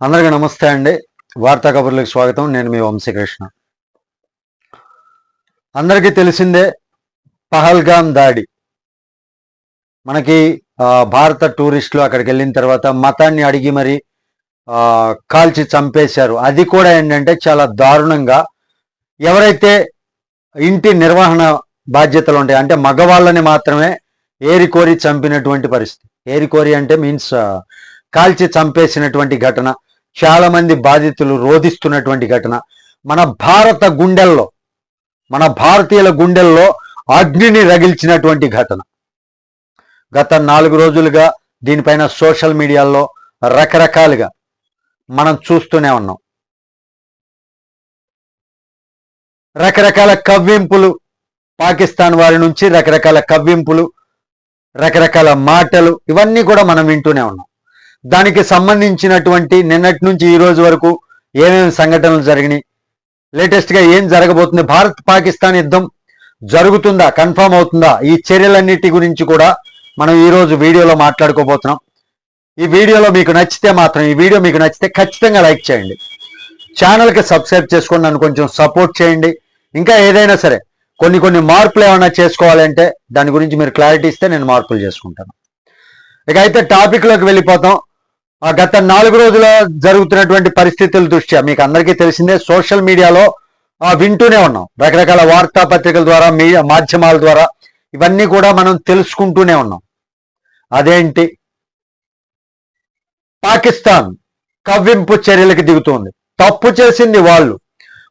అందరికీ నమస్తే అండి. వార్తా కబుర్లకు స్వాగతం. నేను మీ వంశీకృష్ణ. అందరికీ తెలిసిందే పహల్గాం దాడి. మనకి భారత టూరిస్టులు అక్కడికి వెళ్ళిన తర్వాత మతాన్ని అడిగి మరి కాల్చి చంపేశారు. అది కూడా ఏంటంటే చాలా దారుణంగా ఎవరైతే ఇంటి నిర్వహణ బాధ్యతలు ఉంటాయి అంటే మగవాళ్ళని మాత్రమే ఏరికోరి చంపినటువంటి పరిస్థితి. ఏరికోరి అంటే మీన్స్ కాల్చి చంపేసినటువంటి ఘటన. చాలా మంది బాధితులు రోధిస్తున్నటువంటి ఘటన. మన భారత గుండెల్లో మన భారతీయుల గుండెల్లో అగ్నిని రగిల్చినటువంటి ఘటన. గత నాలుగు రోజులుగా దీనిపైన సోషల్ మీడియాలో రకరకాలుగా మనం చూస్తూనే ఉన్నాం. రకరకాల కవ్వింపులు పాకిస్తాన్ వారి నుంచి రకరకాల కవ్వింపులు రకరకాల మాటలు ఇవన్నీ కూడా మనం వింటూనే ఉన్నాం. దానికి సంబంధించినటువంటి నిన్నటి నుంచి ఈ రోజు వరకు ఏమేమి సంఘటనలు జరిగినాయి? లేటెస్ట్గా ఏం జరగబోతుంది? భారత్ పాకిస్తాన్ యుద్ధం జరుగుతుందా? కన్ఫర్మ్ అవుతుందా? ఈ చర్యలన్నిటి గురించి కూడా మనం ఈరోజు వీడియోలో మాట్లాడుకోబోతున్నాం. ఈ వీడియోలో మీకు నచ్చితే మాత్రం ఈ వీడియో మీకు నచ్చితే ఖచ్చితంగా లైక్ చేయండి. ఛానల్కి సబ్స్క్రైబ్ చేసుకొని నన్ను కొంచెం సపోర్ట్ చేయండి. ఇంకా ఏదైనా సరే కొన్ని కొన్ని మార్పులు ఏమైనా చేసుకోవాలంటే దాని గురించి మీరు క్లారిటీ ఇస్తే నేను మార్పులు చేసుకుంటాను. ఇక అయితే టాపిక్లోకి వెళ్ళిపోతాం. గత నాలుగు రోజుల జరుగుతున్నటువంటి పరిస్థితుల దృష్ట్యా మీకు అందరికీ తెలిసిందే సోషల్ మీడియాలో ఆ వింటూనే ఉన్నాం. రకరకాల వార్తాపత్రికల ద్వారా మీడియా మాధ్యమాల ద్వారా ఇవన్నీ కూడా మనం తెలుసుకుంటూనే ఉన్నాం. అదేంటి? పాకిస్తాన్ కవ్వింపు చర్యలకు దిగుతోంది. తప్పు చేసింది వాళ్ళు.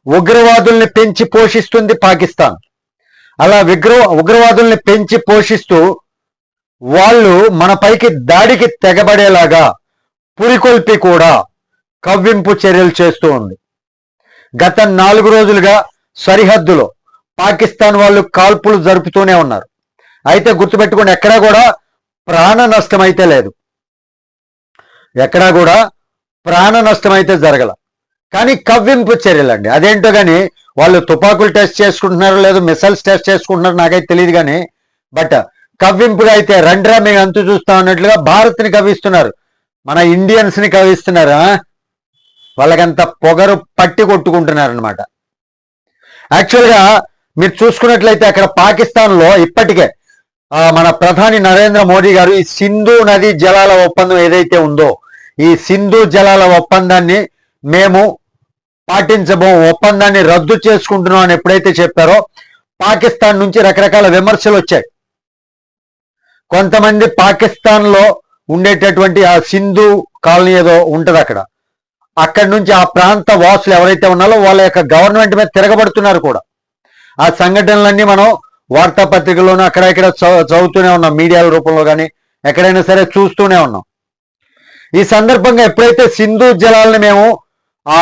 ఉగ్రవాదుల్ని పెంచి పోషిస్తుంది పాకిస్తాన్. అలా విగ్ర ఉగ్రవాదుల్ని పెంచి పోషిస్తూ వాళ్ళు మన పైకి దాడికి తెగబడేలాగా పురికొల్పి కూడా కవ్వింపు చర్యలు చేస్తూ ఉంది. గత నాలుగు రోజులుగా సరిహద్దులో పాకిస్తాన్ వాళ్ళు కాల్పులు జరుపుతూనే ఉన్నారు. అయితే గుర్తుపెట్టుకోండి ఎక్కడా కూడా ప్రాణ నష్టం అయితే లేదు. ఎక్కడా కూడా ప్రాణ నష్టం అయితే జరగల. కానీ కవ్వింపు చర్యలండి. అదేంటో కానీ వాళ్ళు తుపాకులు టెస్ట్ చేసుకుంటున్నారో లేదో మిసైల్స్ టెస్ట్ చేసుకుంటున్నారో నాకైతే తెలియదు కానీ బట్ కవ్వింపుగా అయితే రండ్రా మేము అంతు చూస్తా ఉన్నట్లుగా భారత్ని కవిస్తున్నారు మన ఇండియన్స్ని కవిస్తున్నారు వాళ్ళకంత పొగరు పట్టి కొట్టుకుంటున్నారు అనమాట యాక్చువల్గా మీరు చూసుకున్నట్లయితే అక్కడ పాకిస్తాన్లో ఇప్పటికే మన ప్రధాని నరేంద్ర మోదీ గారు ఈ సింధు నది జలాల ఒప్పందం ఏదైతే ఉందో ఈ సింధు జలాల ఒప్పందాన్ని మేము పాటించబోం ఒప్పందాన్ని రద్దు చేసుకుంటున్నాం అని ఎప్పుడైతే చెప్పారో పాకిస్తాన్ నుంచి రకరకాల విమర్శలు వచ్చాయి. కొంతమంది పాకిస్తాన్లో ఉండేటటువంటి ఆ సింధు కాలనీ ఏదో ఉంటుంది అక్కడ. అక్కడి నుంచి ఆ ప్రాంత వాసులు ఎవరైతే ఉన్నారో వాళ్ళ యొక్క గవర్నమెంట్ మీద తిరగబడుతున్నారు కూడా. ఆ సంఘటనలన్నీ మనం వార్తాపత్రికల్లోనూ అక్కడ ఇక్కడ చదువుతూనే ఉన్నాం మీడియాల రూపంలో కానీ ఎక్కడైనా సరే చూస్తూనే ఉన్నాం. ఈ సందర్భంగా ఎప్పుడైతే సింధు జలాలను మేము ఆ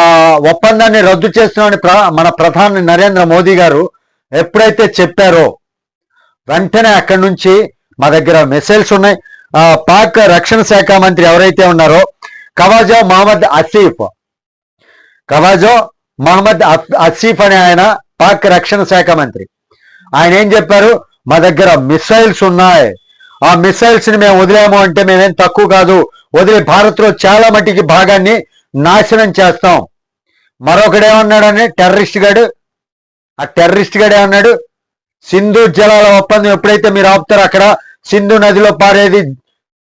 ఒప్పందాన్ని రద్దు చేస్తున్నామని ప్ర- మన ప్రధాని నరేంద్ర మోదీ గారు ఎప్పుడైతే చెప్పారో వెంటనే అక్కడి నుంచి మా దగ్గర మిసైల్స్ ఉన్నాయి. పాక్ రక్షణ శాఖ మంత్రి ఎవరైతే ఉన్నారో కవాజో మహమ్మద్ అసీఫ్. కవాజో మహమ్మద్ అసీఫ్ అనే ఆయన పాక్ రక్షణ శాఖ మంత్రి. ఆయన ఏం చెప్పారు? మా దగ్గర మిసైల్స్ ఉన్నాయి. ఆ మిసైల్స్ని మేము వదిలేము అంటే మేమేం తక్కువ కాదు. వదిలి భారత్లో చాలా మట్టికి భాగాన్ని నాశనం చేస్తాం. మరొకడేమన్నాడని టెర్రరిస్ట్ గాడు. ఆ టెర్రరిస్ట్ గాడు ఏమన్నాడు? సింధు జలాల ఒప్పందం ఎప్పుడైతే మీరు ఆపుతారో అక్కడ సింధు నదిలో పారేది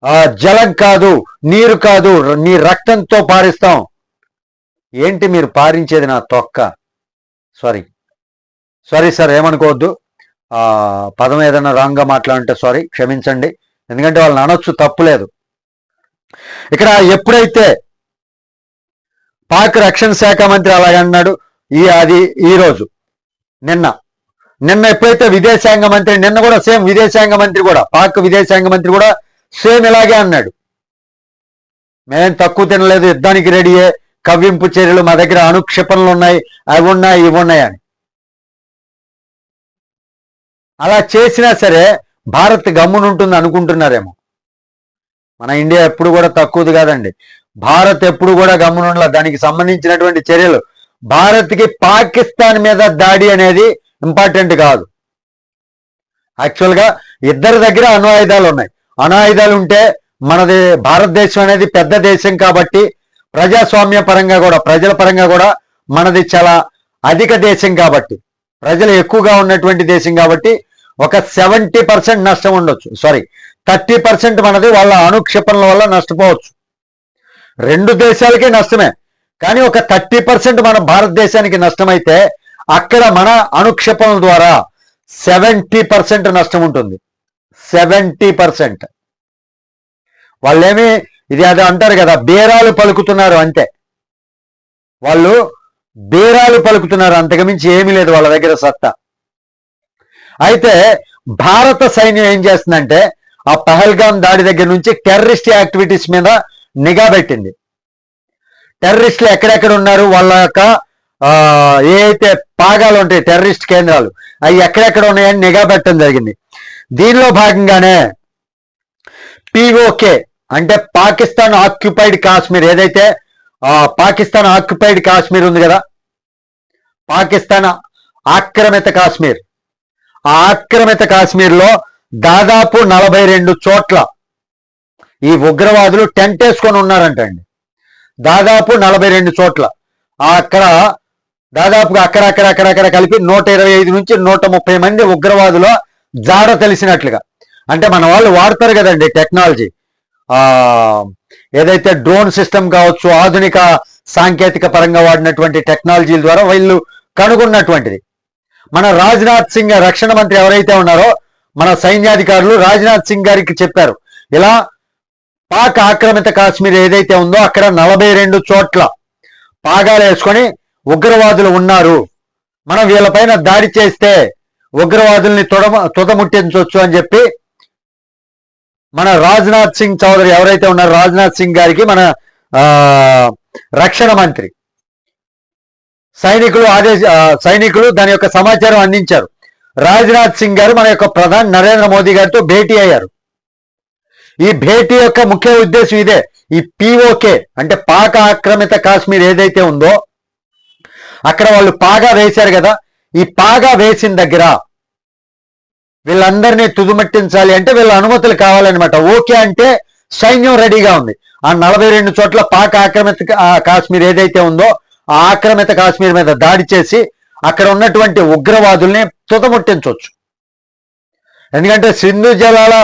ఆ జలం కాదు నీరు కాదు నీ రక్తంతో పారిస్తాం. ఏంటి మీరు పారించేది నా తొక్క? సారీ సారీ సార్ ఏమనుకోవద్దు. ఆ పదం ఏదైనా రాంగ్గా మాట్లాడుంటే సారీ క్షమించండి. ఎందుకంటే వాళ్ళని అనొచ్చు తప్పులేదు ఇక్కడ ఎప్పుడైతే పాక్ రక్షణ శాఖ మంత్రి అలాగన్నాడు ఈ అది ఈరోజు నిన్న నిన్న ఎప్పుడైతే విదేశాంగ మంత్రి నిన్న కూడా సేమ్ విదేశాంగ మంత్రి కూడా పాక్ విదేశాంగ మంత్రి కూడా సేమ్ ఇలాగే అన్నాడు. మేం తక్కువ తినలేదు యుద్ధానికి రెడీయే కవ్వింపు చర్యలు మా దగ్గర అనుక్షిపణలు ఉన్నాయి అవి ఉన్నాయి ఇవి ఉన్నాయని అని. అలా చేసినా సరే భారత్ గమ్మునుంటుంది అనుకుంటున్నారేమో. మన ఇండియా ఎప్పుడు కూడా తక్కువది కాదండి. భారత్ ఎప్పుడు కూడా గమ్మునుండాల. దానికి సంబంధించినటువంటి చర్యలు. భారత్కి పాకిస్తాన్ మీద దాడి అనేది ఇంపార్టెంట్ కాదు. యాక్చువల్గా ఇద్దరి దగ్గర అణు ఆయుధాలు ఉన్నాయి. అణాయుధాలు ఉంటే మనది భారతదేశం అనేది పెద్ద దేశం కాబట్టి ప్రజాస్వామ్య పరంగా కూడా ప్రజల పరంగా కూడా మనది చాలా అధిక దేశం కాబట్టి ప్రజలు ఎక్కువగా ఉన్నటువంటి దేశం కాబట్టి ఒక సెవెంటీ పర్సెంట్ నష్టం ఉండొచ్చు. సారీ థర్టీ పర్సెంట్ మనది వాళ్ళ అనుక్షిపణల వల్ల నష్టపోవచ్చు. రెండు దేశాలకి నష్టమే. కానీ ఒక థర్టీ పర్సెంట్ మన భారతదేశానికి నష్టమైతే అక్కడ మన అనుక్షేపణల ద్వారా సెవెంటీ పర్సెంట్ నష్టం ఉంటుంది. Seventy percent. వాళ్ళేమి ఇది అది అంటారు కదా బేరాలు పలుకుతున్నారు అంతే. వాళ్ళు బేరాలు పలుకుతున్నారు అంతకుమించి ఏమీ లేదు వాళ్ళ దగ్గర సత్తా. అయితే భారత సైన్యం ఏం చేస్తుందంటే ఆ పహల్గాం దాడి దగ్గర నుంచి టెర్రరిస్ట్ యాక్టివిటీస్ మీద నిఘా పెట్టింది. టెర్రరిస్టులు ఎక్కడెక్కడ ఉన్నారు? వాళ్ళ యొక్క ఏ అయితే పాగాలు ఉంటాయి టెర్రరిస్ట్ కేంద్రాలు అవి ఎక్కడెక్కడ ఉన్నాయని నిఘా పెట్టడం జరిగింది. దీనిలో భాగంగానే పిఓకే అంటే పాకిస్తాన్ ఆక్యుపైడ్ కాశ్మీర్ ఏదైతే పాకిస్తాన్ ఆక్యుపైడ్ కాశ్మీర్ ఉంది కదా పాకిస్తాన్ ఆక్రమిత కాశ్మీర్. ఆ ఆక్రమిత కాశ్మీర్లో దాదాపు నలభై రెండు చోట్ల ఈ ఉగ్రవాదులు టెంట్ వేసుకొని ఉన్నారంటండి. దాదాపు నలభై రెండు చోట్ల. అక్కడ దాదాపుగా అక్కడక్కడ అక్కడక్కడ కలిపి నూట ఇరవై ఐదు నుంచి నూట ముప్పై మంది ఉగ్రవాదుల జాడ తెలిసినట్లుగా. అంటే మన వాళ్ళు వాడతారు కదండి టెక్నాలజీ. ఏదైతే డ్రోన్ సిస్టమ్ కావచ్చు ఆధునిక సాంకేతిక పరంగా వాడినటువంటి టెక్నాలజీల ద్వారా వీళ్ళు కనుగొన్నటువంటిది. మన రాజ్నాథ్ సింగ్ రక్షణ మంత్రి ఎవరైతే ఉన్నారో మన సైన్యాధికారులు రాజ్నాథ్ సింగ్ గారికి చెప్పారు. ఇలా పాక్ ఆక్రమిత కాశ్మీర్ ఏదైతే ఉందో అక్కడ నలభై రెండు చోట్ల పాగాలు వేసుకొని ఉగ్రవాదులు ఉన్నారు. మనం వీళ్ళపైన దాడి చేస్తే ఉగ్రవాదుల్ని తొడమ తుదముట్టించవచ్చు అని చెప్పి మన రాజ్నాథ్ సింగ్ చౌదరి ఎవరైతే ఉన్నారో రాజ్నాథ్ సింగ్ గారికి మన రక్షణ మంత్రి సైనికులు ఆదేశ సైనికులు దాని యొక్క సమాచారం అందించారు. రాజ్నాథ్ సింగ్ గారు మన యొక్క ప్రధాని నరేంద్ర మోదీ గారితో భేటీ అయ్యారు. ఈ భేటీ యొక్క ముఖ్య ఉద్దేశం ఇదే. ఈ పిఓకే అంటే పాక ఆక్రమిత కాశ్మీర్ ఏదైతే ఉందో అక్కడ వాళ్ళు పాగా వేశారు కదా ఈ పాగా వేసిన దగ్గర వీళ్ళందరినీ తుదుమట్టించాలి అంటే వీళ్ళ అనుమతులు కావాలన్నమాట. ఓకే అంటే సైన్యం రెడీగా ఉంది. ఆ నలభై రెండు చోట్ల పాక్ ఆక్రమిత ఆ కాశ్మీర్ ఏదైతే ఉందో ఆ ఆక్రమిత కాశ్మీర్ మీద దాడి చేసి అక్కడ ఉన్నటువంటి ఉగ్రవాదుల్ని తుదముట్టించవచ్చు ఎందుకంటే సింధు జలాల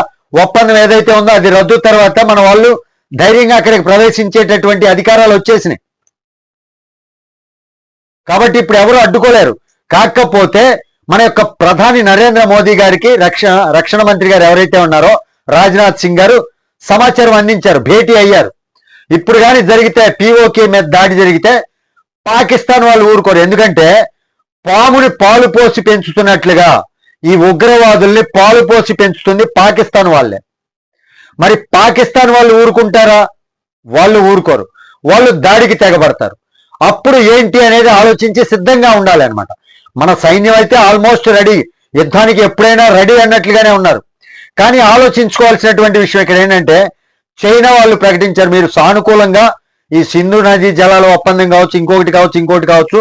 ఒప్పందం ఏదైతే ఉందో అది రద్దు తర్వాత మన వాళ్ళు ధైర్యంగా అక్కడికి ప్రవేశించేటటువంటి అధికారాలు వచ్చేసినాయి. కాబట్టి ఇప్పుడు ఎవరు అడ్డుకోలేరు. కాకపోతే మన యొక్క ప్రధాని నరేంద్ర మోదీ గారికి రక్షణ రక్షణ మంత్రి గారు ఎవరైతే ఉన్నారో రాజ్నాథ్ సింగ్ గారు సమాచారం అందించారు భేటీ అయ్యారు. ఇప్పుడు కానీ జరిగితే పిఓకే మీద దాడి జరిగితే పాకిస్తాన్ వాళ్ళు ఊరుకోరు. ఎందుకంటే పాముని పాలు పోసి పెంచుతున్నట్లుగా ఈ ఉగ్రవాదుల్ని పాలు పోసి పెంచుతుంది పాకిస్తాన్ వాళ్ళే. మరి పాకిస్తాన్ వాళ్ళు ఊరుకుంటారా? వాళ్ళు ఊరుకోరు. వాళ్ళు దాడికి తెగబడతారు. అప్పుడు ఏంటి అనేది ఆలోచించి సిద్ధంగా ఉండాలి అనమాట మన సైన్యం అయితే ఆల్మోస్ట్ రెడీ. యుద్ధానికి ఎప్పుడైనా రెడీ అన్నట్లుగానే ఉన్నారు. కానీ ఆలోచించుకోవాల్సినటువంటి విషయం ఇక్కడ ఏంటంటే చైనా వాళ్ళు ప్రకటించారు మీరు సానుకూలంగా ఈ సింధు నదీ జలాల ఒప్పందం కావచ్చు ఇంకొకటి కావచ్చు ఇంకొకటి కావచ్చు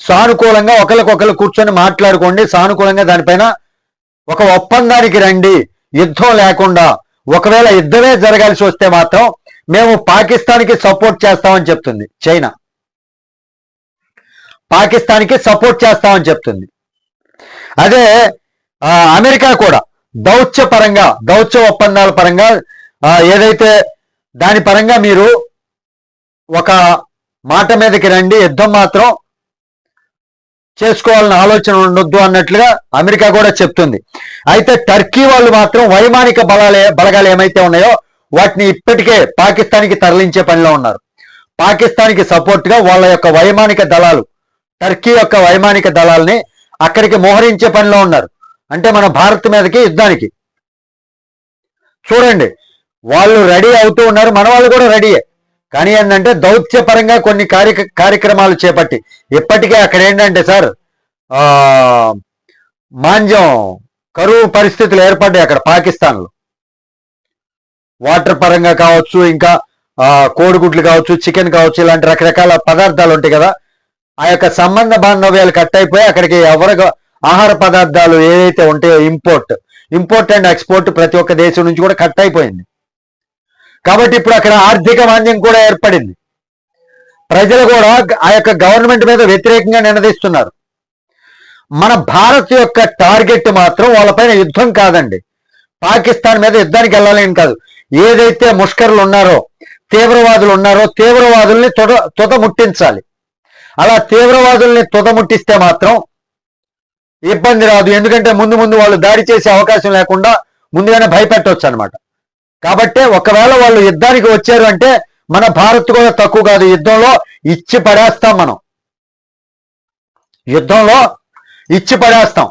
సానుకూలంగా ఒకరికొకరు కూర్చొని మాట్లాడుకోండి సానుకూలంగా దానిపైన ఒక ఒప్పందానికి రండి యుద్ధం లేకుండా. ఒకవేళ యుద్ధమే జరగాల్సి వస్తే మాత్రం మేము పాకిస్తాన్కి సపోర్ట్ చేస్తామని చెప్తుంది చైనా. పాకిస్తాన్కి సపోర్ట్ చేస్తామని చెప్తుంది. అదే అమెరికా కూడా దౌత్య పరంగా దౌత్య ఒప్పందాల పరంగా ఏదైతే దాని పరంగా మీరు ఒక మాట మీదకి రండి యుద్ధం మాత్రం చేసుకోవాలని ఆలోచన ఉండొద్దు అన్నట్లుగా అమెరికా కూడా చెప్తుంది. అయితే టర్కీ వాళ్ళు మాత్రం వైమానిక బలాలు బలగాలు ఏమైతే ఉన్నాయో వాటిని ఇప్పటికే పాకిస్తాన్కి తరలించే పనిలో ఉన్నారు. పాకిస్తాన్కి సపోర్ట్గా వాళ్ళ యొక్క వైమానిక దళాలు టర్కీ యొక్క వైమానిక దళాలని అక్కడికి మోహరించే పనిలో ఉన్నారు. అంటే మన భారత్ మీదకి యుద్ధానికి. చూడండి వాళ్ళు రెడీ అవుతూ ఉన్నారు. మన వాళ్ళు కూడా రెడీయే కానీ ఏంటంటే దౌత్యపరంగా కొన్ని కార్య కార్యక్రమాలు చేపట్టి. ఇప్పటికే అక్కడ ఏంటంటే సార్ మాంద్యం కరువు పరిస్థితులు ఏర్పడ్డాయి అక్కడ పాకిస్తాన్లో. వాటర్ పరంగా కావచ్చు ఇంకా కోడిగుడ్లు కావచ్చు చికెన్ కావచ్చు ఇలాంటి రకరకాల పదార్థాలు ఉంటాయి కదా. ఆ యొక్క సంబంధ బాంధవ్యాలు కట్ అయిపోయి అక్కడికి ఎవరు ఆహార పదార్థాలు ఏదైతే ఉంటాయో ఇంపోర్ట్ ఇంపోర్ట్ అండ్ ఎక్స్పోర్ట్ ప్రతి ఒక్క దేశం నుంచి కూడా కట్ అయిపోయింది. కాబట్టి ఇప్పుడు అక్కడ ఆర్థిక మాంద్యం కూడా ఏర్పడింది. ప్రజలు కూడా ఆ యొక్క గవర్నమెంట్ మీద వ్యతిరేకంగా నినదిస్తున్నారు. మన భారత్ యొక్క టార్గెట్ మాత్రం వాళ్ళపైన యుద్ధం కాదండి. పాకిస్తాన్ మీద యుద్ధానికి వెళ్ళాలని కాదు. ఏదైతే ముష్కరులు ఉన్నారో తీవ్రవాదులు ఉన్నారో తీవ్రవాదుల్ని తొడ తుద ముట్టించాలి అలా తీవ్రవాదుల్ని తుదముట్టిస్తే మాత్రం ఇబ్బంది రాదు. ఎందుకంటే ముందు ముందు వాళ్ళు దాడి చేసే అవకాశం లేకుండా ముందుగానే భయపెట్టవచ్చు అనమాట కాబట్టే ఒకవేళ వాళ్ళు యుద్ధానికి వచ్చారు అంటే మన భారత్ కూడా తక్కువ కాదు. యుద్ధంలో ఇచ్చి పడేస్తాం మనం. యుద్ధంలో ఇచ్చి పడేస్తాం.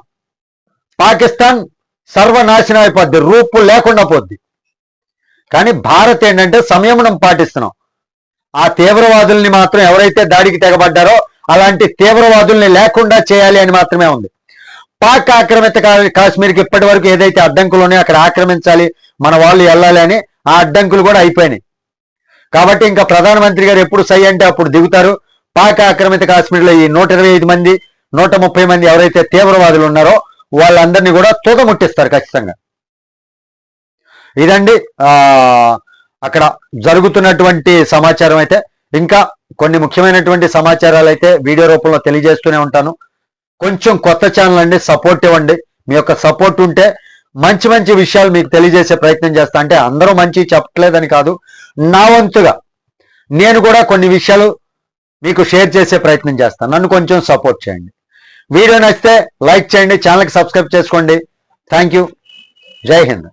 పాకిస్తాన్ సర్వనాశనం అయిపోద్ది. రూపు లేకుండా పోద్ది. కానీ భారత్ ఏంటంటే సంయమనం పాటిస్తున్నాం. ఆ తీవ్రవాదుల్ని మాత్రం ఎవరైతే దాడికి తెగబడ్డారో అలాంటి తీవ్రవాదుల్ని లేకుండా చేయాలి అని మాత్రమే ఉంది. పాక్ ఆక్రమిత కాశ్మీర్కి ఇప్పటి వరకు ఏదైతే అడ్డంకులు ఉన్నాయో అక్కడ ఆక్రమించాలి మన వాళ్ళు వెళ్ళాలి అని ఆ అడ్డంకులు కూడా అయిపోయినాయి. కాబట్టి ఇంకా ప్రధానమంత్రి గారు ఎప్పుడు సై అంటే అప్పుడు దిగుతారు. పాక్ ఆక్రమిత కాశ్మీర్లో ఈ నూట ఇరవై ఐదు మంది నూట ముప్పై మంది ఎవరైతే తీవ్రవాదులు ఉన్నారో వాళ్ళందరినీ కూడా తూగ ముట్టిస్తారు ఖచ్చితంగా. ఇదండి ఆ అక్కడ జరుగుతున్నటువంటి సమాచారం అయితే ఇంకా కొన్ని ముఖ్యమైనటువంటి సమాచారాలు అయితే వీడియో రూపంలో తెలియజేస్తూనే ఉంటాను. కొంచెం కొత్త ఛానల్ అండి సపోర్ట్ ఇవ్వండి. మీ యొక్క సపోర్ట్ ఉంటే మంచి మంచి విషయాలు మీకు తెలియజేసే ప్రయత్నం చేస్తా. అంటే అందరూ మంచి చెప్పట్లేదని కాదు నా వంతుగా నేను కూడా కొన్ని విషయాలు మీకు షేర్ చేసే ప్రయత్నం చేస్తాను నన్ను కొంచెం సపోర్ట్ చేయండి. వీడియో నచ్చితే లైక్ చేయండి ఛానల్కి సబ్స్క్రైబ్ చేసుకోండి. థ్యాంక్ యూ జై హింద్.